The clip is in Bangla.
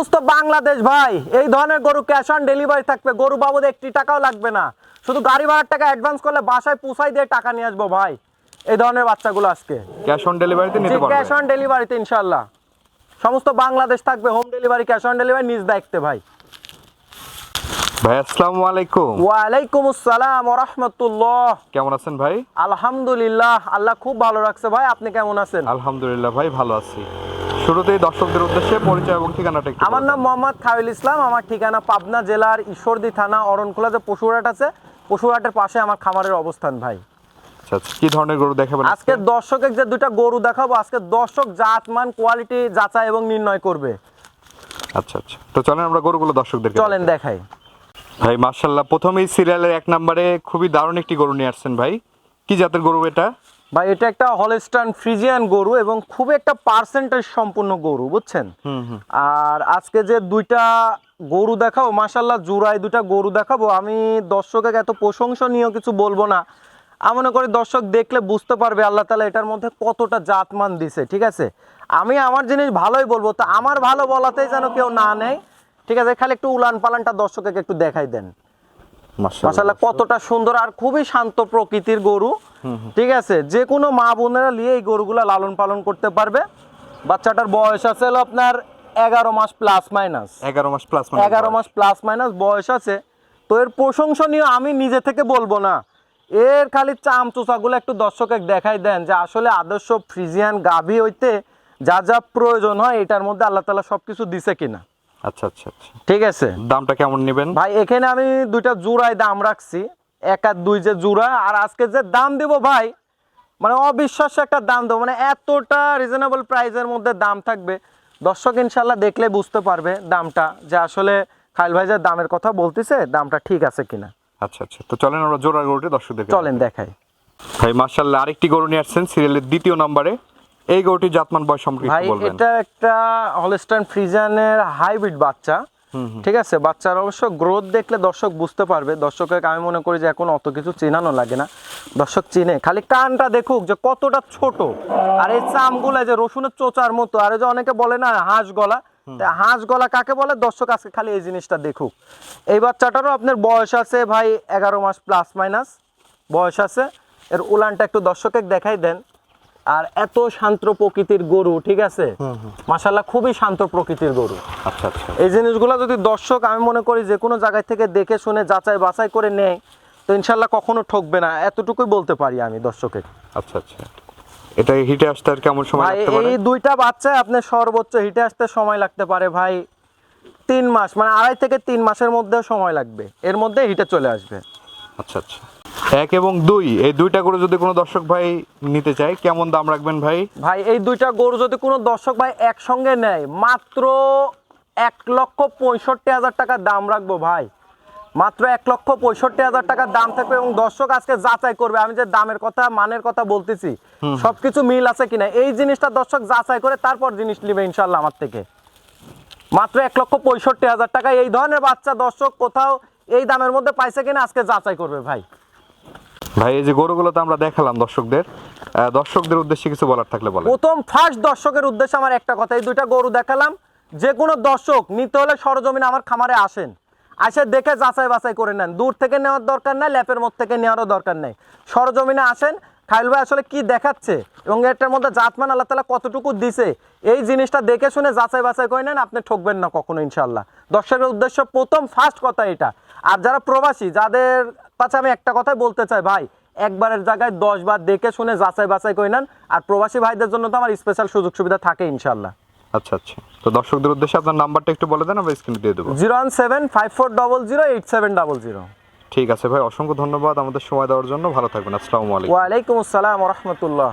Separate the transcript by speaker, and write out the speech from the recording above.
Speaker 1: সমস্ত বাংলাদেশ ভাই এই ধরনের গরু ক্যাশ অন ডেলিভারি থাকবে। গরু বাবদ একটি টাকাও লাগবে না। শুধু গাড়ি ভাড়ার টাকা অ্যাডভান্স করলে বাসায় পুষাই দিয়ে টাকা নিয়ে আসব ভাই। এই ধরনের বাচ্চাগুলো আজকে।
Speaker 2: ক্যাশ অন ডেলিভারিতে নিতে পারবে।
Speaker 1: ক্যাশ অন ডেলিভারিতে ইনশাল্লাহ সমস্ত বাংলাদেশ থাকবে home delivery cash on delivery নিজ দায়িত্বে ভাই।
Speaker 2: ভাই আসসালামু আলাইকুম।
Speaker 1: ওয়ালাইকুম আসসালাম রহমতুল্লাহ।
Speaker 2: কেমন আছেন ভাই?
Speaker 1: আলহামদুলিল্লাহ আল্লাহ খুব ভালো রাখছে ভাই। আপনি কেমন আছেন?
Speaker 2: আলহামদুলিল্লাহ ভাই ভালো আছি। শুরুতেই দর্শকদের উদ্দেশ্যে পরিচয় এবং ঠিকানাটা একটু
Speaker 1: আমার নাম মোহাম্মদ খায়ুল ইসলাম আমার ঠিকানা পাবনা জেলার ঈশ্বরদী থানা অরণখোলা যে পশুরহাট আছে পশুরহাটের পাশে আমার খামারের অবস্থান ভাই।
Speaker 2: আচ্ছা আচ্ছা কি ধরনের গরু দেখাবেন
Speaker 1: আজকে? দর্শকের যে দুইটা গরু দেখাবো আজকে দর্শক জাতমান কোয়ালিটি যাচাই এবং নির্ণয় করবে।
Speaker 2: আচ্ছা আচ্ছা তো চলেন আমরা গরুগুলো দর্শকদেরকে
Speaker 1: চলেন
Speaker 2: দেখাই।
Speaker 1: দেখাই
Speaker 2: ভাই মার্শাল্লাহ প্রথমেই সিরিয়ালের এক নম্বরে খুবই দারুণ একটি গরু নিয়ে আসছেন ভাই। কি জাতের গরু এটা?
Speaker 1: ভাই এটা একটা হলস্টান ফ্রিজিয়ান গরু এবং খুব একটা পার্সেন্টেজ সম্পূর্ণ গরু বুঝছেন? আর আজকে যে দুইটা গরু দেখাবো মাসাল্লাহ জুরাই দুইটা গরু দেখাবো আমি দর্শকের এত প্রশংসনীয় কিছু বলব না। আমি মনে করি দর্শক দেখলে বুঝতে পারবে আল্লাহ তালা এটার মধ্যে কতটা জাতমান দিছে ঠিক আছে? আমি আমার জিনিস ভালোই বলব তো আমার ভালো বলাতেই যেন কেউ না নেয়। ঠিক আছে খালি একটু উলান পালানটা দর্শককে একটু দেখাই দেন। মাসাল্লাহ কতটা সুন্দর আর খুবই শান্ত প্রকৃতির গরু। ঠিক আছে যে কোনো মা বোনেরা নিয়ে এই গরুগুলা লালন পালন করতে পারবে। বাচ্চাটার বয়স আছে আপনার এগারো মাস প্লাস মাইনাস
Speaker 2: এগারো মাস প্লাস
Speaker 1: এগারো মাস প্লাস মাইনাস বয়স আছে। তো এর প্রশংসনীয় আমি নিজে থেকে বলব না। এর খালি চাম চুচাগুলো একটু দর্শকে দেখাই দেন যে আসলে আদর্শ ফ্রিজিয়ান গাভী হইতে যা যা প্রয়োজন হয় এটার মধ্যে আল্লাহ তালা সব কিছু দিছে কিনা।
Speaker 2: আচ্ছা আচ্ছা আচ্ছা।
Speaker 1: ঠিক আছে।
Speaker 2: দামটা কেমন নেবেন?
Speaker 1: ভাই এখানে আমি দুইটা জোড়ায় দাম রাখছি। এক আর দুই যে জোড়া আর আজকে যে দাম দেবো ভাই মানে অবিশ্বাস্য একটা দাম দেবো। মানে এতটা রিজনেবল প্রাইসের মধ্যে দাম থাকবে। দর্শক ইনশাল্লাহ দেখলে বুঝতে পারবে দামটা যে আসলে খাইল ভাই যে দামের কথা বলতেছে দামটা ঠিক আছে কিনা।
Speaker 2: আচ্ছা আচ্ছা। তো চলেন আমরা জোড়া গরুটি দর্শকদেরকে
Speaker 1: চলেন দেখাই।
Speaker 2: ভাই মার্শাল্লাহ আরেকটি গরু নিয়ে আসছেন সিরিয়ালের দ্বিতীয় নম্বরে। এই গরুটি জাতমান বয়স সম্পর্কে
Speaker 1: ভাই এটা একটা হলস্টাইন ফ্রিজানের হাইব্রিড বাচ্চা ঠিক আছে? বাচ্চার অবশ্য গ্রোথ দেখলে দর্শক বুঝতে পারবে। দর্শকের আমি মনে করি যে এখন অত কিছু চেনানো লাগে না। দর্শক চিনে। খালি কানটা দেখুক যে কতটা ছোট। আর এই চামগুলো যে রসুনের চোচার মতো আর যে অনেকে বলে না হাঁস গলা। হাঁস গলা কাকে বলে? দর্শক আজকে খালি এই জিনিসটা দেখুক। এই বাচ্চাটারও আপনার বয়স আছে ভাই এগারো মাস প্লাস মাইনাস বয়স আছে। এর উলানটা একটু দর্শকে দেখাই দেন। আর এত শান্ত প্রকৃতির গরু ঠিক আছে? মাসাল্লাহ খুবই শান্ত প্রকৃতির গরু।
Speaker 2: আচ্ছা আচ্ছা।
Speaker 1: এই জিনিসগুলো যদি দর্শক আমি মনে করি যে কোনো জায়গায় থেকে দেখে শুনে যাচাই বাছাই করে নেয় তো ইনশাল্লাহ কখনো ঠকবে না। এতটুকুই বলতে পারি আমি দর্শকের।
Speaker 2: আচ্ছা আচ্ছা। এটা হিটে আসতে আর কেমন সময় লাগতে পারে?
Speaker 1: এই দুইটা বাচ্চা আপনার সর্বোচ্চ হিটে আসতে সময় লাগতে পারে ভাই তিন মাস মানে আড়াই থেকে তিন মাসের মধ্যে সময় লাগবে। এর মধ্যে হিটে চলে আসবে।
Speaker 2: আচ্ছা আচ্ছা। এক এবং দুই। এই দুইটা গরু যদি কোনো দর্শক ভাই নিতে চায় কেমন দাম রাখবেন ভাই?
Speaker 1: ভাই এই দুইটা গরু যদি কোনো দর্শক ভাই একসঙ্গে নেয় মাত্র এক লক্ষ পঁয়ষট্টি হাজার টাকা দাম রাখব ভাই। মাত্র এক লক্ষ পঁয়ষট্টি হাজার টাকার দাম থাকবে এবং দর্শক আজকে যাচাই করবে। আমি যে দামের কথা মানের কথা বলতেছি সবকিছু মিল আছে কিনা? এই জিনিসটা দর্শক যাচাই করে তারপর জিনিস নেবে ইনশাল্লাহ আমার থেকে। মাত্র এক লক্ষ পঁয়ষট্টি হাজার টাকা এই ধরনের বাচ্চা দর্শক কোথাও এই দামের মধ্যে পাইছে কিনা আজকে যাচাই করবে ভাই।
Speaker 2: ভাই, এই যে গরুগুলো তো আমরা দেখালাম দর্শকদের। দর্শকদের উদ্দেশ্যে কিছু বলার থাকলে বলেন।
Speaker 1: প্রথম ফার্স্ট দর্শকের উদ্দেশ্যে আমার একটা কথা, এই দুইটা গরু দেখালাম। যে কোনো দর্শক, নিতে হলে সরজমিনে আমার খামারে আসেন। আসে দেখে যাচাই বাছাই করে নেন। দূর থেকে নেওয়ার দরকার নাই, ল্যাপের মধ্যে থেকে নেওয়ারও দরকার নেই। সরজমিনে আসেন, খাইল ভাই আসলে কি দেখাচ্ছে এবং এটার মধ্যে জাতমান আল্লাহ তালা কতটুকু দিছে, এই জিনিসটা দেখে শুনে যাচাই বাছাই করে নেন, আপনি ঠকবেন না কখনো ইনশাল্লাহ দর্শকের উদ্দেশ্য প্রথম ফার্স্ট কথা এটা। আর যারা প্রবাসী, যাদের কাছে আমি একটা কথাই বলতে চাই ভাই। একবারের জায়গায় দশ বার দেখে শুনে যাচাই বাছাই করে নেন আর প্রবাসী ভাইদের জন্য তো আমার স্পেশাল সুযোগ সুবিধা থাকে ইনশাল্লাহ
Speaker 2: আচ্ছা আচ্ছা। তো দর্শকদের উদ্দেশ্যে আপনার নাম্বারটা একটু বলে দেন আমরা স্ক্রিনে দিয়ে দেবো।
Speaker 1: Zero one seven five four double zero eight seven double zero.
Speaker 2: ঠিক আছে ভাই অসংখ্য ধন্যবাদ আমাদের সময় দেওয়ার জন্য। ভালো থাকবেন। আসসালামু আলাইকুম।
Speaker 1: ওয়ালাইকুম আসসালাম রহমতুল্লাহ।